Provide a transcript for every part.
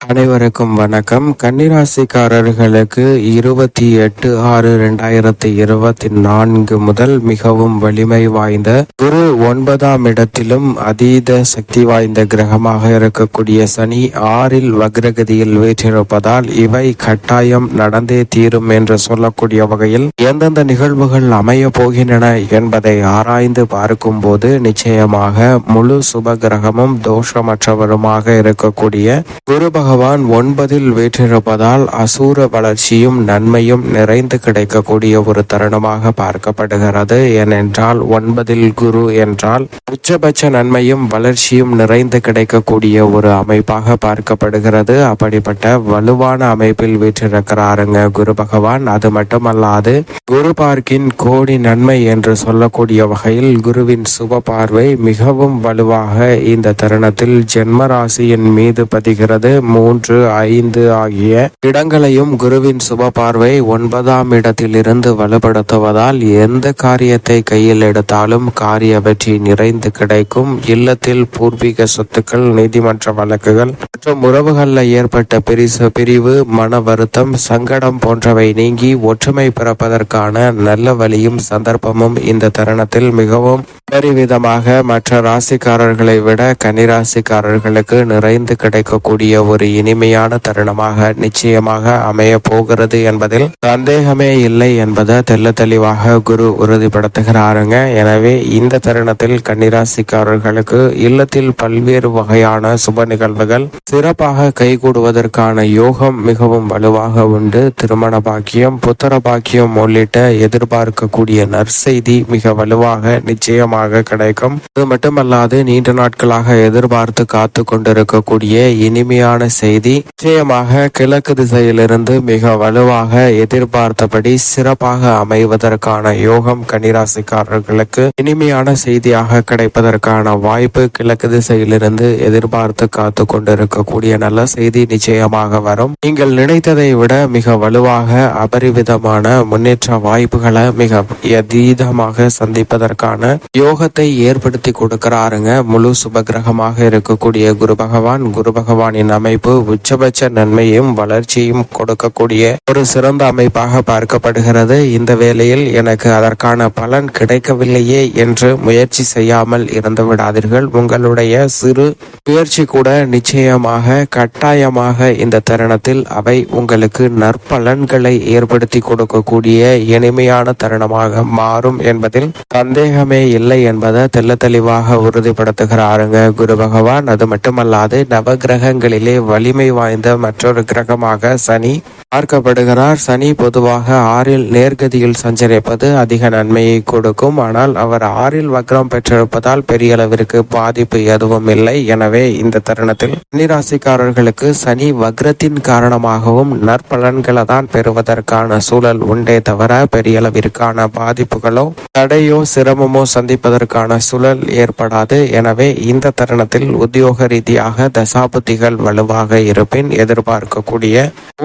அனைவருக்கும் வணக்கம். கன்னிராசிக்காரர்களுக்கு இருபத்தி எட்டு ஆறு இரண்டாயிரத்தி இருபத்தி நான்கு முதல் மிகவும் வலிமை வாய்ந்த குரு ஒன்பதாம் இடத்திலும் அதீத சக்தி வாய்ந்த கிரகமாக இருக்கக்கூடிய சனி ஆறில் வக்ரகதியில் வீற்றிருப்பதால் இவை கட்டாயம் நடந்தே தீரும் என்று சொல்லக்கூடிய வகையில் எந்தெந்த நிகழ்வுகள் அமைய போகின்றன என்பதை ஆராய்ந்து பார்க்கும்போது நிச்சயமாக முழு சுப கிரகமும் தோஷமற்றவருமாக இருக்கக்கூடிய குரு பகவான் ஒன்பதில் வீற்றிருப்பதால் அசூர வளர்ச்சியும் நன்மையும் நிறைந்து கிடைக்கக்கூடிய ஒரு தருணமாக பார்க்கப்படுகிறது. ஏனென்றால் ஒன்பதில் குரு என்றால் உச்சபட்ச நன்மையும் வளர்ச்சியும் நிறைந்து கிடைக்கக்கூடிய ஒரு அமைப்பாக பார்க்கப்படுகிறது. அப்படிப்பட்ட வலுவான அமைப்பில் வீற்றிருக்கிறாருங்க குரு பகவான். அது மட்டுமல்லாது குரு பார்க்கின் கோடி நன்மை என்று சொல்லக்கூடிய வகையில் குருவின் சுப பார்வை மிகவும் வலுவாக இந்த தருணத்தில் ஜென்மராசியின் மீது பதிகிறது. மூன்று ஐந்து ஆகிய இடங்களையும் குருவின் சுப பார்வை ஒன்பதாம் இடத்திலிருந்து வலுப்படுத்துவதால் எந்த காரியத்தை கையில் எடுத்தாலும் காரிய வெற்றி நிறைந்து கிடைக்கும். இல்லத்தில் பூர்வீக சொத்துக்கள் நீதிமன்ற வழக்குகள் மற்றும் உறவுகளில் ஏற்பட்ட பிரிசு பிரிவு மன வருத்தம் சங்கடம் போன்றவை நீங்கி ஒற்றுமை பிறப்பதற்கான நல்ல வழியும் சந்தர்ப்பமும் இந்த தருணத்தில் மிகவும் விதமாக மற்ற ராசிக்காரர்களை விட கன்னிராசிக்காரர்களுக்கு நிறைந்து கிடைக்கக்கூடிய ஒரு இனிமையான தருணமாக நிச்சயமாக அமைய போகிறது என்பதில் சந்தேகமே இல்லை என்பதை தெல்ல தெளிவாக குரு உறுதிப்படுத்துகிறாருங்க. எனவே இந்த தருணத்தில் கன்னிராசிக்காரர்களுக்கு இல்லத்தில் பல்வேறு வகையான சுப நிகழ்வுகள் சிறப்பாக கைகூடுவதற்கான யோகம் மிகவும் வலுவாக உண்டு. திருமண பாக்கியம் புத்திர பாக்கியம் உள்ளிட்ட எதிர்பார்க்கக்கூடிய நற்செய்தி மிக வலுவாக நிச்சயமாக கிடைக்கும். அது மட்டுமல்லாது நீண்ட நாட்களாக எதிர்பார்த்து காத்து கொண்டிருக்கக்கூடிய இனிமையான செய்தி. நிச்சயமாக கிழக்கு திசையிலிருந்து மிக வலுவாக எதிர்பார்த்தபடி சிறப்பாக அமைவதற்கான யோகம் கனிராசிக்காரர்களுக்கு இனிமையான செய்தியாக கிடைப்பதற்கான வாய்ப்பு கிழக்கு திசையிலிருந்து எதிர்பார்த்து காத்து கொண்டிருக்கக்கூடிய நல்ல செய்தி நிச்சயமாக வரும். நீங்கள் நினைத்ததை விட மிக வலுவாக அபரிவிதமான முன்னேற்ற வாய்ப்புகளை மிக அதீதமாக சந்திப்பதற்கான யோ யோகத்தை ஏற்படுத்தி கொடுக்கிறாருங்க. முழு சுபகிரகமாக இருக்கக்கூடிய குரு பகவான் குரு பகவானின் அமைப்பு உச்சபட்ச நன்மையும் வளர்ச்சியும் கொடுக்கக்கூடிய ஒரு சிறந்த அமைப்பாக பார்க்கப்படுகிறது. இந்த வேளையில் எனக்கு அதற்கான பலன் கிடைக்கவில்லையே என்று முயற்சி செய்யாமல் இருந்து விடாதீர்கள். உங்களுடைய சிறு முயற்சி கூட நிச்சயமாக கட்டாயமாக இந்த தருணத்தில் அவை உங்களுக்கு நற்பலன்களை ஏற்படுத்தி கொடுக்கக்கூடிய இனிமையான தருணமாக மாறும் என்பதில் சந்தேகமே இல்லை. என்பதை தெல்ல தெளிவாக உறுதிப்படுத்துகிறாருங்க குரு பகவான். அது மட்டுமல்லாது நவ கிரகங்களிலே வலிமை வாய்ந்த மற்றொரு கிரகமாக சனி பார்க்கப்படுகிறார். சனி பொதுவாக ஆறில் நேர்கதியில் சஞ்சரிப்பது அதிக நன்மையை கொடுக்கும். ஆனால் அவர் ஆறில் வக்ரம் பெற்றிருப்பதால் பெரிய அளவிற்கு பாதிப்பு எதுவும் இல்லை. எனவே இந்த தருணத்தில் கன்னிராசிக்காரர்களுக்கு சனி வக்ரத்தின் காரணமாகவும் நற்பலன்களை தான் பெறுவதற்கான சூழல் உண்டே தவிர பெரிய அளவிற்கான பாதிப்புகளோ தடையோ சிரமமோ சந்திப்பதற்கான சுழல் ஏற்படாது. எனவே இந்த தருணத்தில் உத்தியோக ரீதியாக தசாபுத்திகள் வலுவாக இருப்பின் எதிர்பார்க்கக்கூடிய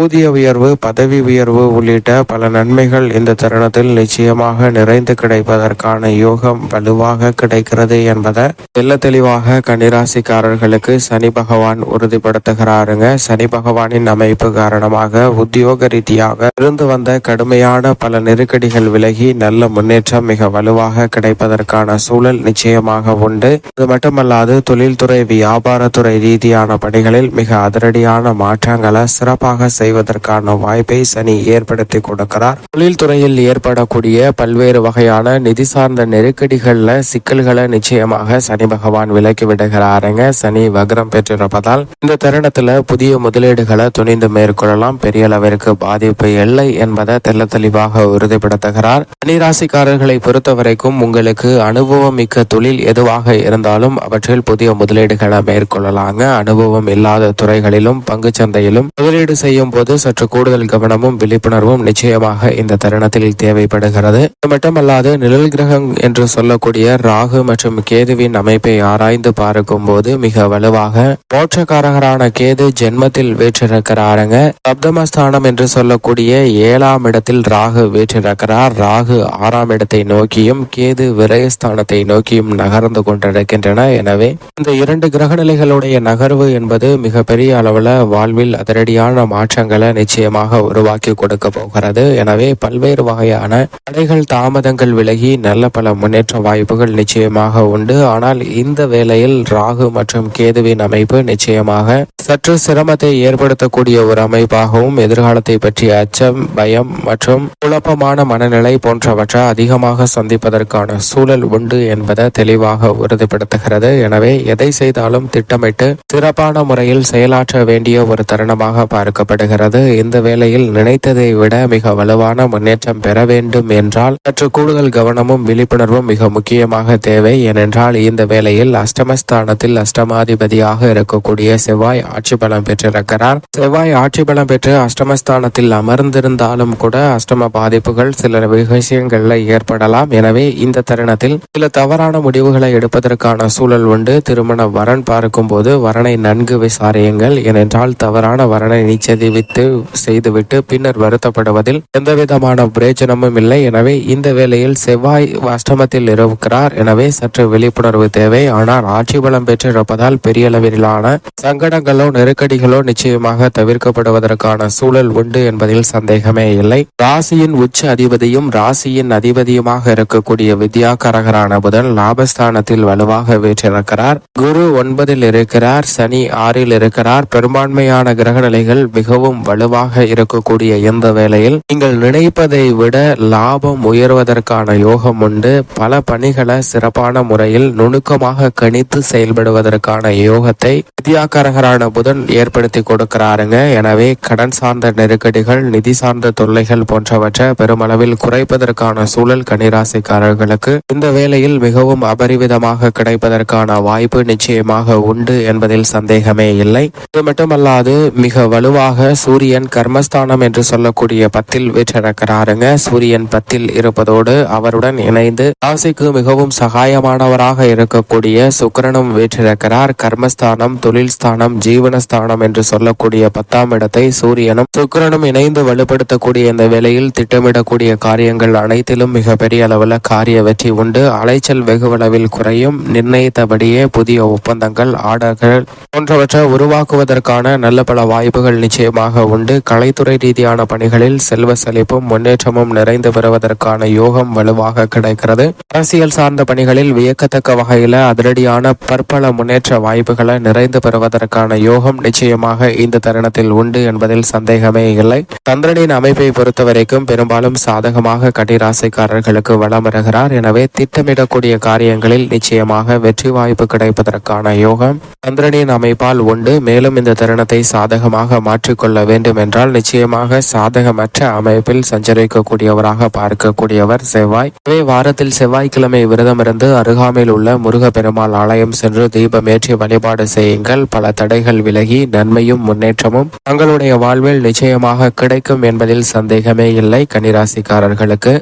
ஊதிய உயர்வு பதவி உயர்வு உள்ளிட்ட பல நன்மைகள் இந்த தருணத்தில் நிச்சயமாக நிறைந்து கிடைப்பதற்கான யோகம் வலுவாக கிடைக்கிறது என்பதை தெல்ல தெளிவாக கன்னிராசிக்காரர்களுக்கு சனி பகவான் உறுதிப்படுத்துகிறாருங்க. சனி பகவானின் அமைப்பு காரணமாக உத்தியோக ரீதியாக இருந்து வந்த கடுமையான பல நெருக்கடிகள் விலகி நல்ல முன்னேற்றம் மிக வலுவாக கிடைப்பதற்கான சூழல் நிச்சயமாக உண்டு. அது மட்டுமல்லாது தொழில்துறை வியாபாரத்துறை ரீதியான பணிகளில் மிக அதிரடியான மாற்றங்களை சிறப்பாக செய்வதற்கான வாய்ப்பை சனி ஏற்படுத்தி கொடுக்கிறார். தொழில்துறையில் ஏற்படக்கூடிய பல்வேறு வகையான நிதி சார்ந்த நெருக்கடிகள்ல சிக்கல்களை நிச்சயமாக சனி பகவான் விலக்கி விடுகிறாருங்க. சனி வக்ரம் பெற்றிருப்பதால் இந்த தருணத்துல புதிய முதலீடுகளை துணிந்து மேற்கொள்ளலாம். பெரிய அளவிற்கு பாதிப்பு இல்லை என்பதை தெல்ல தெளிவாக உறுதிப்படுத்துகிறார். சனி ராசிக்காரர்களை பொறுத்த வரைக்கும் உங்களுக்கு அனுபவம் மிக்க தொழில் எதுவாக இருந்தாலும் அவற்றில் புதிய முதலீடுகளை மேற்கொள்ளலாங்க. அனுபவம் இல்லாத துறைகளிலும் பங்கு சந்தையிலும் முதலீடு செய்யும் போது சற்று கூடுதல் கவனமும் விழிப்புணர்வும் நிச்சயமாக இந்த தருணத்தில் தேவைப்படுகிறது. இது மட்டுமல்லாது நிழல் கிரகம் என்று சொல்லக்கூடிய ராகு மற்றும் கேதுவின் அமைப்பை ஆராய்ந்து பார்க்கும் போது மிக வலுவாக மோட்சக்காரகரான கேது ஜென்மத்தில் வீற்றிருக்கிறாருங்க. சப்தமஸ்தானம் என்று சொல்லக்கூடிய ஏழாம் இடத்தில் ராகு வீற்றிருக்கிறார். ராகு ஆறாம் இடத்தை நோக்கியும் கேது ஸ்தானத்தை நோக்கியும் நகர்ந்து கொண்டிருக்கின்றன. எனவே இந்த இரண்டு கிரகநிலைகளுடைய நகர்வு என்பது மிகப்பெரிய அளவில் வாழ்வில் அதிரடியான மாற்றங்களை நிச்சயமாக உருவாக்கி கொடுக்க போகிறது. எனவே பல்வேறு வகையான தடைகள் தாமதங்கள் விலகி நல்ல பல முன்னேற்ற வாய்ப்புகள் நிச்சயமாக உண்டு. ஆனால் இந்த வேளையில் ராகு மற்றும் கேதுவின் அமைப்பு நிச்சயமாக சற்று சிரமத்தை ஏற்படுத்தக்கூடிய ஒரு அமைப்பாகவும் எதிர்காலத்தை பற்றிய அச்சம் பயம் மற்றும் குழப்பமான மனநிலை போன்றவற்றை அதிகமாக சந்திப்பதற்கான சூழல் உண்டு என்பதை தெளிவாக உறுதிப்படுத்துகிறது. எனவே எதை செய்தாலும் திட்டமிட்டு சிறப்பான முறையில் செயலாற்ற வேண்டிய ஒரு தருணமாக பார்க்கப்படுகிறது. இந்த வேளையில் நினைத்ததை விட மிக வலுவான முன்னேற்றம் பெற வேண்டும் என்றால் சற்று கூடுதல் கவனமும் விழிப்புணர்வும் மிக முக்கியமாக தேவை. ஏனென்றால் இந்த வேளையில் அஷ்டமஸ்தானத்தில் அஷ்டமாதிபதியாக இருக்கக்கூடிய செவ்வாய் ஆட்சி பலம் பெற்றிருக்கிறார். செவ்வாய் ஆட்சி பலம் பெற்று அஷ்டமஸ்தானத்தில் அமர்ந்திருந்தாலும் கூட அஷ்டம பாதிப்புகள் சில விஷயங்கள்ல ஏற்படலாம். எனவே இந்த தருணத்தில் சில தவறான முடிவுகளை எடுப்பதற்கான சூழல் உண்டு. திருமண வரன் பார்க்கும் போது வரனை நன்கு விசாரியுங்கள். ஏனென்றால் தவறான வரனை நிச்சயித்து செய்துவிட்டு பின்னர் வருத்தப்படுவதில் எந்தவிதமான பிரயோஜனமும் இல்லை. எனவே இந்த வேளையில் செவ்வாய் அஷ்டமத்தில் இருக்கிறார். எனவே சற்று விழிப்புணர்வு தேவை. ஆனால் ஆட்சி பலம் பெற்றிருப்பதால் பெரிய அளவிலான சங்கடங்களோ நெருக்கடிகளோ நிச்சயமாக தவிர்க்கப்படுவதற்கான சூழல் உண்டு என்பதில் சந்தேகமே இல்லை. ராசியின் உச்ச அதிபதியும் ராசியின் அதிபதியுமாக இருக்கக்கூடிய வித்யாகரகரான புதன் லாபஸ்தானத்தில் வலுவாக வீற்றிருக்கிறார். குரு ஒன்பதில் இருக்கிறார் சனி ஆறில் இருக்கிறார். பெரும்பான்மையான கிரக நிலைகள் மிகவும் வலுவாக இருக்கக்கூடிய இந்த வேளையில் நீங்கள் நினைப்பதை விட லாபம் உயர்வதற்கான யோகம் உண்டு. பல பணிகளை சிறப்பான முறையில் நுணுக்கமாக கணித்து செயல்படுவதற்கான யோகத்தை வித்யாகரகரான புதன் ஏற்படுத்தி கொடுக்கிறாருங்க. எனவே கடன் சார்ந்த நெருக்கடிகள் நிதி சார்ந்த தொல்லைகள் போன்றவற்றை பெருமளவில் குறைப்பதற்கான சூழல் கனிராசிக்காரர்களுக்கு இந்த வேலையில் மிகவும் அபரிவிதமாக கிடைப்பதற்கான வாய்ப்பு நிச்சயமாக உண்டு என்பதில் சந்தேகமே இல்லை. இது மட்டுமல்லாது மிக வலுவாக சூரியன் கர்மஸ்தானம் என்று சொல்லக்கூடிய பத்தில் வீற்றிருக்கிறாருங்க. சூரியன் பத்தில் இருப்பதோடு அவருடன் இணைந்து ராசிக்கு மிகவும் சகாயமானவராக இருக்கக்கூடிய சுக்கிரனும் வீற்றிருக்கிறார். கர்மஸ்தானம் தொழில் ஸ்தானம் ஜீவனஸ்தானம் என்று சொல்லக்கூடிய பத்தாம் இடத்தை சூரியனும் சுக்கிரனும் இணைந்து வலுப்படுத்தக்கூடிய இந்த வேலையில் திட்டமிடக்கூடிய காரியங்கள் அனைத்திலும் மிகப்பெரிய அளவில் காரிய வெற்றி உண்டு. அலைச்சல் வெகுவளவில் குறையும். நிர்ணயித்தபடியே புதிய ஒப்பந்தங்கள் ஆர்டர்கள் போன்றவற்றை உருவாக்குவதற்கான நல்ல பல வாய்ப்புகள் நிச்சயமாக உண்டு. கலைத்துறை ரீதியான பணிகளில் செல்வ செழிப்பும் முன்னேற்றமும் நிறைந்து வருவதற்கான யோகம் வலுவாக கிடைக்கிறது. அரசியல் சார்ந்த பணிகளில் வியக்கத்தக்க வகையில அதிரடியான பற்பல முன்னேற்ற வாய்ப்புகளை நிறைந்து பெறுவதற்கான யோகம் நிச்சயமாக இந்த தருணத்தில் உண்டு என்பதில் சந்தேகமே இல்லை. சந்திரனின் அமைப்பை பொறுத்தவரைக்கும் பெரும்பாலும் சாதகமாக கடிராசைக்காரர்களுக்கு வளம் வருகிறார். எனவே திட்ட திட்டமிடக்கூடிய காரியங்களில் நிச்சயமாக வெற்றி வாய்ப்பு கிடைப்பதற்கான யோகம். சந்திரனின் அமைப்பால் உண்டு. மேலும் இந்த தருணத்தை சாதகமாக மாற்றிக்கொள்ள வேண்டும் என்றால் நிச்சயமாக சாதகமற்ற அமைப்பில் சஞ்சரிக்கக்கூடியவராக பார்க்கக்கூடியவர் செவ்வாய். எனவே வாரத்தில் செவ்வாய்க்கிழமை விரதமிருந்து அருகாமையில் உள்ள முருக பெருமாள் ஆலயம் சென்று தீபமேற்றி வழிபாடு செய்யுங்கள். பல தடைகள் விலகி நன்மையும் முன்னேற்றமும் தங்களுடைய வாழ்வில் நிச்சயமாக கிடைக்கும் என்பதில் சந்தேகமே இல்லை. கன்னிராசிக்காரர்களுக்கு